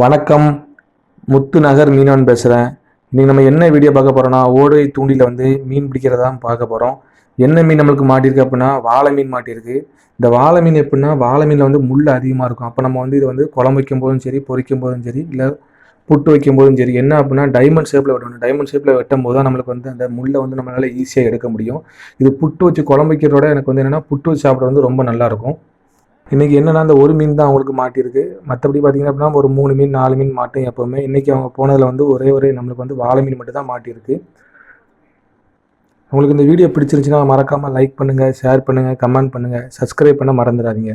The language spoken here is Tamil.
வணக்கம். முத்து நகர் மீனவன் பேசுகிறேன் இன்றைக்கி நம்ம என்ன வீடியோ பார்க்க போகிறோம்னா ஓடை தூண்டியில் வந்து மீன் பிடிக்கிறதா பார்க்க போகிறோம் என்ன மீன் நம்மளுக்கு மாட்டியிருக்கு அப்படின்னா வாழை மீன் மாட்டியிருக்கு. இந்த வாழை மீன் எப்படின்னா வாழை மீனில் வந்து முள் அதிகமாக இருக்கும். அப்போ நம்ம வந்து இது வந்து குழம்பு வைக்கும் போதும் சரி பொரிக்கும் போதும் சரி இல்லை புட்டு வைக்கும் போதும் சரி என்ன அப்படின்னா டைமண்ட் ஷேப்பில் வெட்டணும் டைமண்ட் ஷேப்பில் வெட்டும் போது தான் நம்மளுக்கு வந்து அந்த முள்ளை வந்து நம்மளால் ஈஸியாக எடுக்க முடியும். இது புட்டு வச்சு குழம்பு வைக்கிறதோட எனக்கு வந்து என்னென்னா புட்டு வச்சு சாப்பிட வந்து ரொம்ப நல்லாயிருக்கும் இன்றைக்கி என்னன்னா அந்த ஒரு மீன் தான் அவங்களுக்கு மாட்டியிருக்கு. மற்றபடி பார்த்தீங்கன்னா அப்படின்னா ஒரு மூணு மீன் நாலு மீன் மாட்டும் எப்போவுமே. இன்றைக்கி அவங்க போனதில் வந்து ஒரே ஒரே நம்மளுக்கு வந்து வாழை மீன் மட்டும் தான் மாட்டியிருக்கு. உங்களுக்கு இந்த வீடியோ பிடிச்சிருந்துச்சுன்னா மறக்காமல் லைக் பண்ணுங்கள் ஷேர் பண்ணுங்கள் கமெண்ட் பண்ணுங்கள் சப்ஸ்கிரைப் பண்ண மறந்துடாதீங்க.